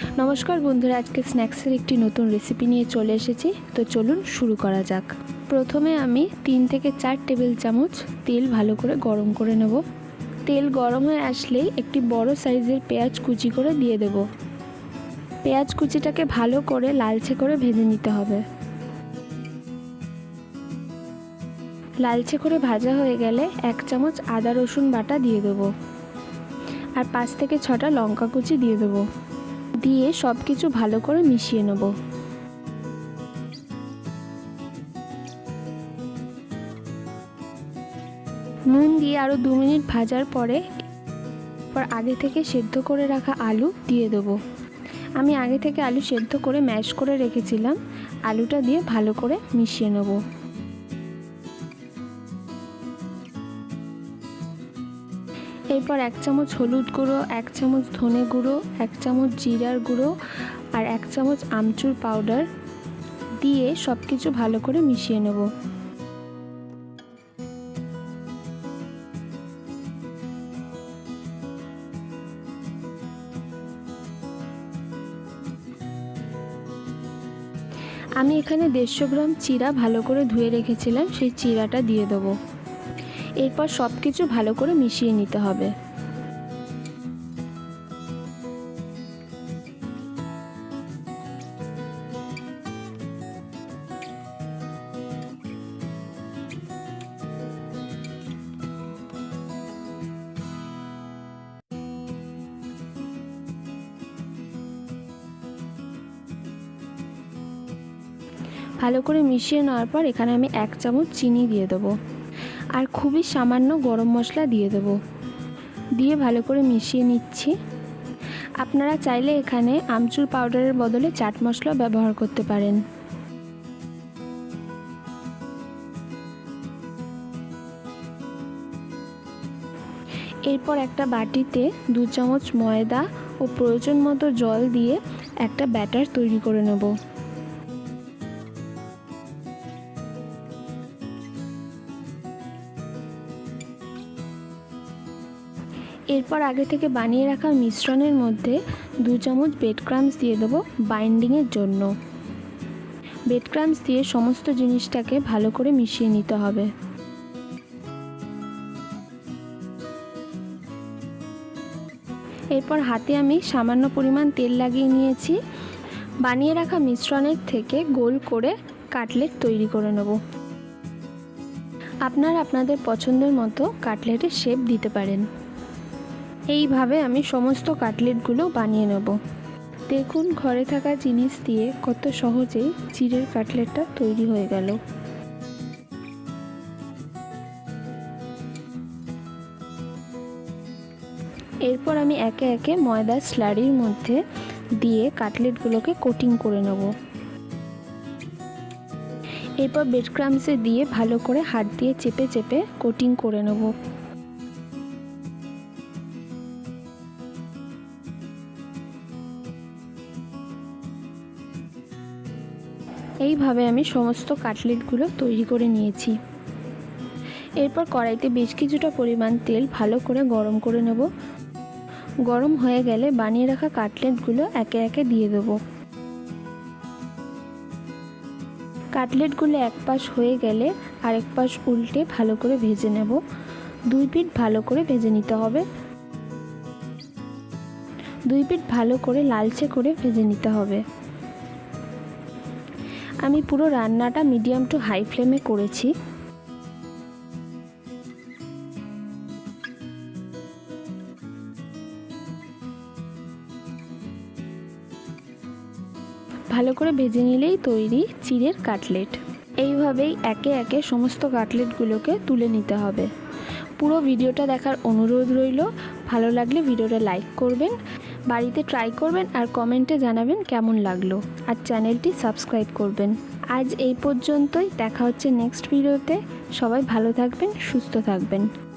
নমস্কার বন্ধুরা, আজকে স্ন্যাক্সের একটি নতুন রেসিপি নিয়ে চলে এসেছি। তো চলুন শুরু করা যাক। প্রথমে আমি তিন থেকে চার টেবিল চামচ তেল ভালো করে গরম করে নেব। তেল গরম হয়ে আসলেই একটি বড় সাইজের পেঁয়াজ কুচি করে দিয়ে দেব। পেঁয়াজ কুচিটাকে ভালো করে লালচে করে ভেজে নিতে হবে। লালচে করে ভাজা হয়ে গেলে এক চামচ আদা রসুন বাটা দিয়ে দেবো। আর পাঁচ থেকে ছটা লঙ্কা কুচি দিয়ে দেবো। দিয়ে সব কিছু ভালো করে মিশিয়ে নেব। নুন দিয়ে আরও দু মিনিট ভাজার পরে পর আগে থেকে সেদ্ধ করে রাখা আলু দিয়ে দেবো। আমি আগে থেকে আলু সেদ্ধ করে ম্যাশ করে রেখেছিলাম। আলুটা দিয়ে ভালো করে মিশিয়ে নেব। এরপর এক চামচ হলুদ গুঁড়ো, এক চামচ ধনে গুঁড়ো, এক চামচ জিরার গুঁড়ো আর এক চামচ আমচুর পাউডার দিয়ে সব কিছু ভালো করে মিশিয়ে নেব। আমি এখানে দেড়শো গ্রাম চিরা ভালো করে ধুয়ে রেখেছিলাম, সেই চিরাটা দিয়ে দেবো। এরপর সব কিছু ভালো করে মিশিয়ে নিতে হবে। ভালো করে মিশিয়ে নেওয়ার পর এখানে আমি এক চামচ চিনি দিয়ে দেবো। আর খুবই সামান্য গরম মশলা দিয়ে দেবো। দিয়ে ভালো করে মিশিয়ে নিচ্ছি। আপনারা চাইলে এখানে আমচুর পাউডারের বদলে চাট মশলা ব্যবহার করতে পারেন। এরপর একটা বাটিতে দু চামচ ময়দা ও প্রয়োজন মতো জল দিয়ে একটা ব্যাটার তৈরি করে নেব। এরপর আগে থেকে বানিয়ে রাখা মিশ্রণের মধ্যে দু চামচ বেড ক্রামস দিয়ে দেবো বাইন্ডিংয়ের জন্য। বেড ক্রামস দিয়ে সমস্ত জিনিসটাকে ভালো করে মিশিয়ে নিতে হবে। এরপর হাতে আমি সামান্য পরিমাণ তেল লাগিয়ে নিয়েছি। বানিয়ে রাখা মিশ্রণের থেকে গোল করে কাটলেট তৈরি করে নেব। আপনারা আপনাদের পছন্দের মতো কাটলেটের শেপ দিতে পারেন। এইভাবে আমি সমস্ত কাটলেটগুলো বানিয়ে নেব। দেখুন, ঘরে থাকা জিনিস দিয়ে কত সহজেই চিড়ের কাটলেটটা তৈরি হয়ে গেল। এরপর আমি একে একে ময়দার স্লারির মধ্যে দিয়ে কাটলেটগুলোকে কোটিং করে নেব। এরপর বেড ক্রামসে দিয়ে ভালো করে হাত দিয়ে চেপে চেপে কোটিং করে নেব। এইভাবে আমি সমস্ত কাটলেটগুলো তৈরি করে নিয়েছি। এরপর কড়াইতে বেশ কিছুটা পরিমাণ তেল ভালো করে গরম করে নেব। গরম হয়ে গেলে বানিয়ে রাখা কাটলেটগুলো একে একে দিয়ে দেবো। কাটলেটগুলো এক পাশ হয়ে গেলে আরেক পাশ উল্টে ভালো করে ভেজে নেব। দুই পিঠ ভালো করে ভেজে নিতে হবে। দুই পিঠ ভালো করে লালচে করে ভেজে নিতে হবে। আমি পুরো রান্নাটা মিডিয়াম টু হাই ফ্লেমে করেছি। ভালো করে ভেজে নিলেই তৈরি চিড়ের কাটলেট। এইভাবেই একে একে সমস্ত কাটলেটগুলোকে তুলে নিতে হবে। পুরো ভিডিওটা দেখার অনুরোধ রইল। ভালো লাগলে ভিডিওটা লাইক করবেন। বাড়িতে ট্রাই করবেন আর কমেন্টে জানাবেন কেমন লাগল। আর চ্যানেলটি সাবস্ক্রাইব করবেন। আজ এই পর্যন্তই, দেখা হচ্ছে নেক্সট ভিডিওতে সবাই ভালো থাকবেন, সুস্থ থাকবেন।